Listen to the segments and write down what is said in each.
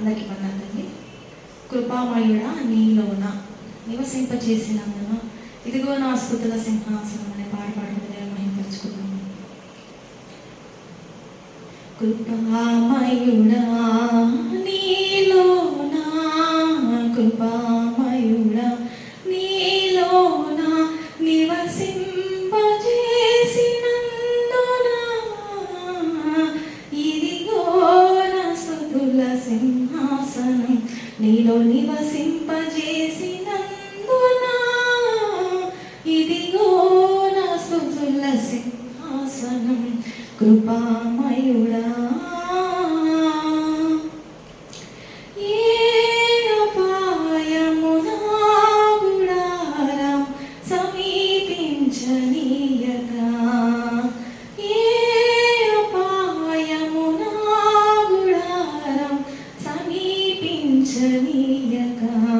అందరికి పన్నదండి కృపామయుడా నీలోన నివసింపచేసినందున ఇదిగో నా స్థుతుల సింహాసనం అనే పాట పాడుతుంది మహింపరుచుకున్నాము కృపామయుడా నీలో నివసింపజేసినందున ജനീയകാ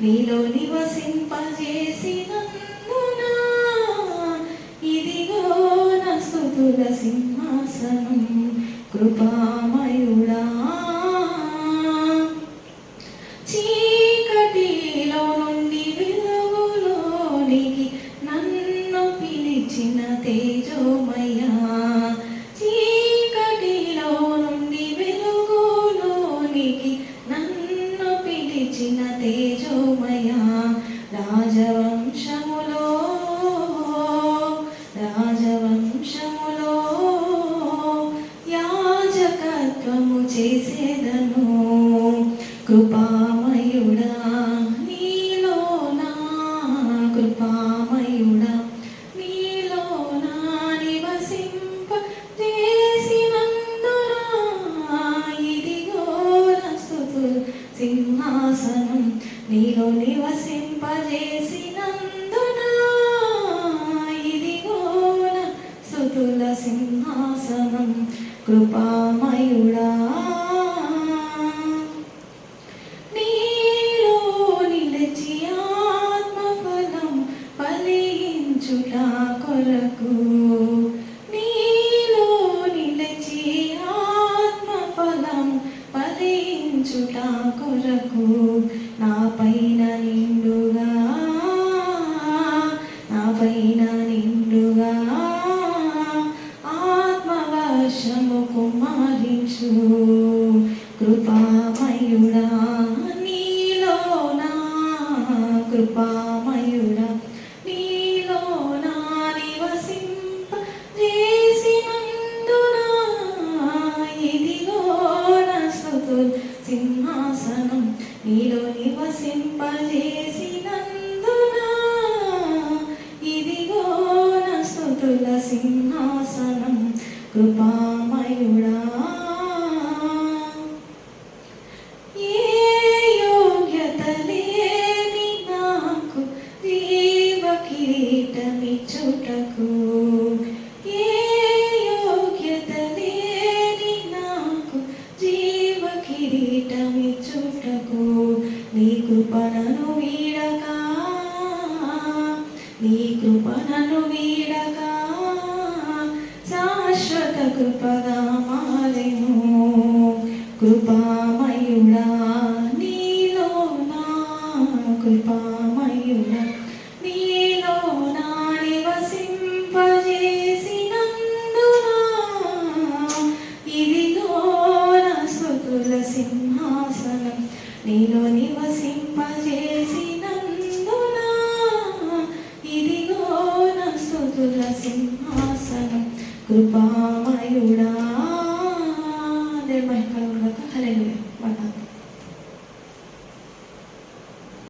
నీలో నివసింపజేసినందున? ఇదిగో నా స్తుతుల సింహాసనం. కృపా రాజవంశములో రాజవంశములో యాజకత్వము చేసేదను. కృపామయుడా సింహాసనం నీలో నివసింపజేసినందున ఇదిగోన సుతుల సింహాసనం కృపామయుడా. ఫలించుట కొరకు నా పైన నిండుగా నా పైన నిండుగా ఆత్మవశము కుమారించు కృపామయుడా నీలోనా కృపా నీలో నివసింపజేసినందున? ఇదిగో నా స్తుతుల సింహాసనం కృపా కృపణను వీడక. నీ కృపణను వీడక. శాశ్వత కృపగా మారెను. కృపా నీలో నివసింపజేసినందున ఇదిగో నా స్థుతుల సింహాసనం కృపామయుడా దేవుని మహిమ కలుగునక హల్లెలూయా.